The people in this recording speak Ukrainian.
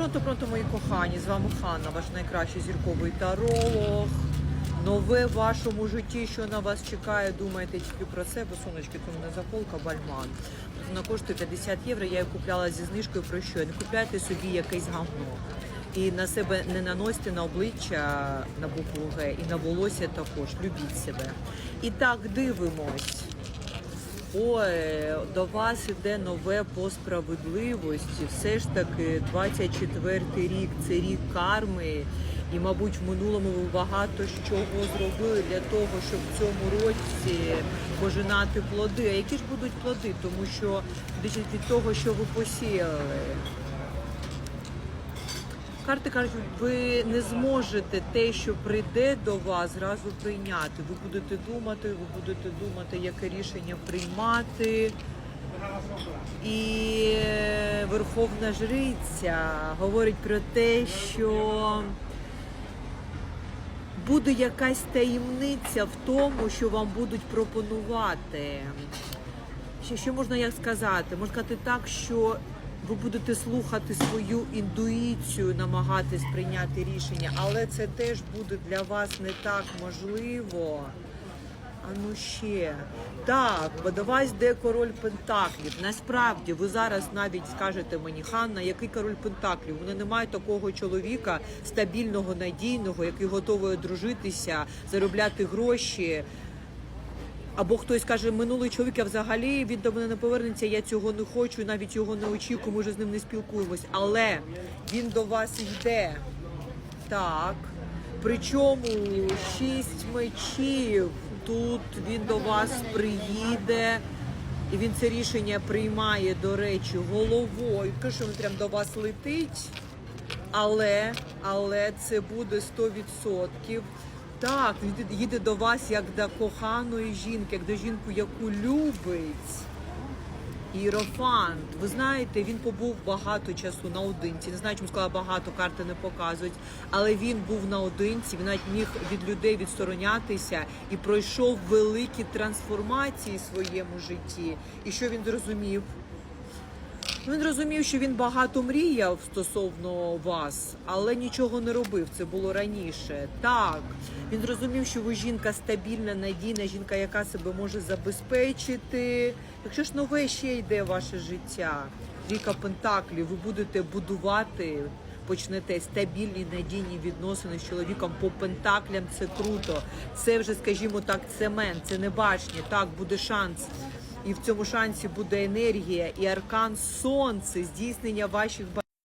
Пронто, пронто, мої кохані, з вами Ханна, ваш найкращий зірковий таролог. Нове в вашому житті, що на вас чекає, думайте тільки про себе. Сонечки, то мене заколка бальман. Вона коштує 50 євро. Я її купляла зі знижкою. Про що? Не купляйте собі якесь гавно. І на себе не наносьте на обличчя на букву Г, і на волосся також. Любіть себе. І так дивимось. Ой, до вас іде нове по справедливості. Все ж таки, 24-й рік це рік карми. І, мабуть, в минулому ви багато чого зробили для того, щоб в цьому році пожинати плоди. А які ж будуть плоди? Тому що від того, що ви посіяли. Карти кажуть, ви не зможете те, що прийде до вас, зразу прийняти. Ви будете думати, ви будете думати, яке рішення приймати. І Верховна Жриця говорить про те, що буде якась таємниця в тому, що вам будуть пропонувати. Що можна як сказати? Можна сказати так, що ви будете слухати свою інтуїцію, намагатись прийняти рішення, але це теж буде для вас не так можливо. А ну ще так, бо до вас йде король Пентаклів. Насправді ви зараз навіть скажете мені, Ханна, який король Пентаклів? Мене немає такого чоловіка стабільного, надійного, який готовий одружитися, заробляти гроші. Або хтось каже, минулий чоловік, я взагалі він до мене не повернеться, я цього не хочу, навіть його не очікую, ми вже з ним не спілкуємось. Але він до вас йде. Так. Причому шість мечів. Тут він до вас приїде, і він це рішення приймає, до речі, головою. Каже, що він прям до вас летить. Але, але це буде 100%. Так, він їде- до вас як до коханої жінки, як до жінки, яку любить. Іерофант. Ви знаєте, він побув багато часу наодинці. Не знаю, чому сказала багато, карти не показують. Але він був наодинці, він навіть міг від людей відсторонятися і пройшов великі трансформації в своєму житті. І що він зрозумів? Ну, Він розумів, що він багато мріяв стосовно вас, але нічого не робив. Це було раніше. Так, він зрозумів, що ви жінка стабільна, надійна, жінка, яка себе може забезпечити. Якщо ж нове ще йде ваше життя, Ріка Пентаклі, ви будете будувати. Почнете стабільні надійні відносини з чоловіком по пентаклям. Це круто. Це вже, скажімо так, цемент, це не башня. Так буде шанс. І в цьому шансі буде енергія і аркан сонце, здійснення ваших бажань.